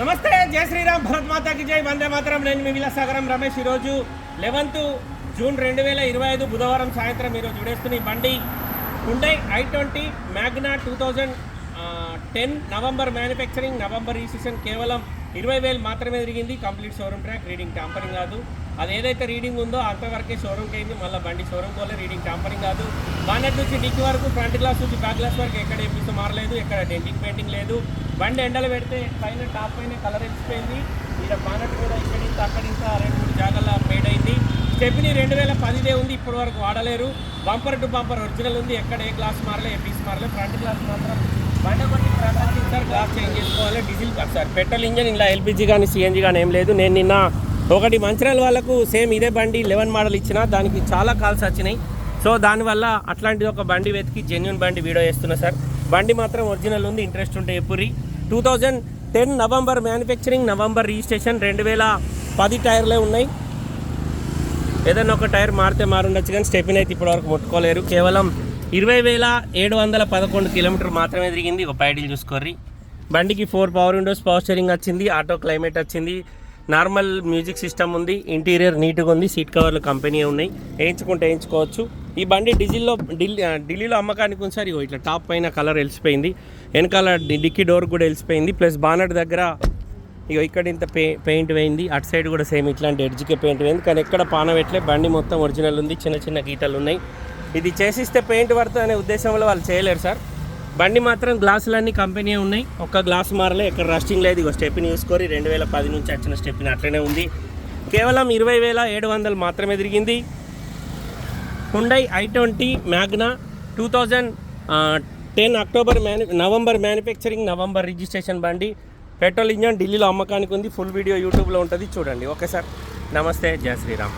నమస్తే జై శ్రీరామ్ భరత్ మాతాకి జై వందే మాతరం. నేను మీ విలాసాగరం రమేష్ ఈరోజు లెవెన్త్ జూన్ రెండు వేల ఇరవై ఐదు బుధవారం సాయంత్రం ఈరోజు విడేస్తున్న ఈ బండి. Hyundai I twenty Magna two thousand ten November manufacturing November registration కేవలం ఇరవై వేలు మాత్రమే తిరిగింది. Complete showroom track reading tampering కాదు. అది ఏదైతే రీడింగ్ ఉందో అంతవరకే షోరూమ్కి అయింది. మళ్ళీ బండి షోరూమ్ పోలే రీడింగ్ టాంపరింగ్ కాదు. బానెట్ నుంచి డిక్కి వరకు ఫ్రంట్ గ్లాస్ నుంచి బ్యాక్ గ్లాస్ వరకు ఎక్కడ ఏపీస్ మారలేదు ఎక్కడ డెంటింగ్ పెయింటింగ్ లేదు. బండి ఎండలు పెడితే పైన టాప్ పైన కలర్ ఇచ్చిపోయింది ఇక్కడ బానెట్ కూడా ఇక్కడ ఇంత అక్కడ ఇంత రెండు మూడు జాగాల పేడ్ అయింది. స్టెప్ని రెండు వేల పదిదే ఉంది ఇప్పటి వరకు వాడలేరు. బంపర్ టు బంపర్ ఒరిజినల్ ఉంది ఎక్కడ ఏ గ్లాస్ మారలే ఏ పీస్ మారలే. ఫ్రంట్ గ్లాస్ మాత్రం బండి కొట్టి సార్ గ్లాస్ చేంజ్ చేసుకోవాలి డీజిల్ కాదు సార్. పెట్రోల్ ఇంజన్ ఇలా ఎల్పిజి కానీ సిఎన్జీ కానీ ఏం లేదు. నేను నిన్న ఒకటి మంచిర్యాల వాళ్ళకు సేమ్ ఇదే బండి లెవెన్ మోడల్ ఇచ్చిన దానికి చాలా కాల్స్ వచ్చినాయి. సో దానివల్ల అట్లాంటిది ఒక బండి వెతికి జెన్యున్ బండి వీడియో చేస్తున్నా సార్. బండి మాత్రం ఒరిజినల్ ఉంది ఇంట్రెస్ట్ ఉంటే ఎప్పురి. Two thousand ten November manufacturing November registration రెండు వేల పది టైర్లే ఉన్నాయి. ఏదైనా ఒక టైర్ మారితే మారుండొచ్చు కానీ స్టెపిన్ అయితే ఇప్పటివరకు ముట్టుకోలేరు. కేవలం ఇరవై వేల ఏడు వందల పదకొండు కిలోమీటర్ మాత్రమే తిరిగింది. ఒక పైడిల్ చూసుకోర్రి. బండికి four power windows power steering వచ్చింది ఆటో క్లైమేట్ వచ్చింది. నార్మల్ మ్యూజిక్ సిస్టమ్ ఉంది ఇంటీరియర్ నీట్గా ఉంది సీట్ కవర్లు కంపెనీ ఉన్నాయి. వేయించుకుంటే వేయించుకోవచ్చు. ఈ బండి డిజిల్లో ఢిల్లీ ఢిల్లీలో అమ్మకానికి ఉంది సార్. ఇగో ఇట్లా టాప్ పైన కలర్ వెలిసిపోయింది. వెనకాల డి- డిక్కీ డోర్ కూడా వెలిసిపోయింది. ప్లస్ బానట్ దగ్గర ఇగో ఇక్కడ ఇంత పే పెయింట్ వేయింది. అటు సైడ్ కూడా సేమ్ ఇట్లాంటి ఎడ్జ్కే పెయింట్ వేయింది. కానీ ఎక్కడ పాన పెట్టలే. బండి మొత్తం ఒరిజినల్ ఉంది. చిన్న చిన్న గీతలు ఉన్నాయి. ఇది చేసిస్తే పెయింట్ పడుతుంది అనే ఉద్దేశంలో వాళ్ళు చేయలేరు సార్. బండి మాత్రం గ్లాసులన్నీ కంపెనీ ఉన్నాయి. ఒక్క గ్లాస్ మారలే. ఎక్కడ రస్టింగ్ లేదు. ఇగో స్టెప్ని చూసుకొని రెండు వేల పది నుంచి వచ్చిన స్టెప్ని అట్లనే ఉంది. కేవలం ఇరవై వేల ఏడు వందలు మాత్రమే తిరిగింది. Hyundai I twenty Magna two thousand ten October manu November manufacturing November registration బండి. పెట్రోల్ ఇంజన్ ఢిల్లీలో అమ్మకానికి ఉంది. ఫుల్ వీడియో యూట్యూబ్లో ఉంటుంది. చూడండి. Okay sir. నమస్తే. జయ శ్రీరామ్.